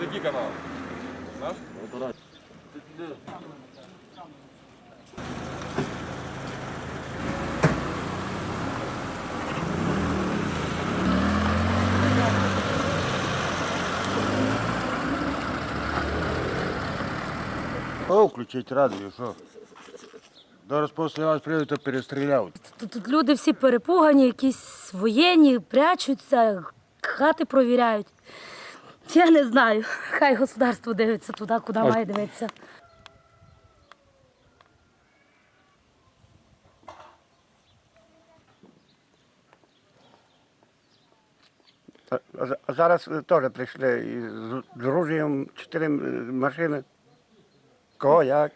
Який канал? Наш? О, включить радіо, що? Зараз після вас прийдуть, то перестріляють. Тут, тут люди всі перепугані, якісь воєнні, прячуться, хати провіряють. Я не знаю. Хай государство дивиться туди, куди має дивитися. А, а- а зараз е, теж прийшли із з оружієм чотири м, машини. Кого як?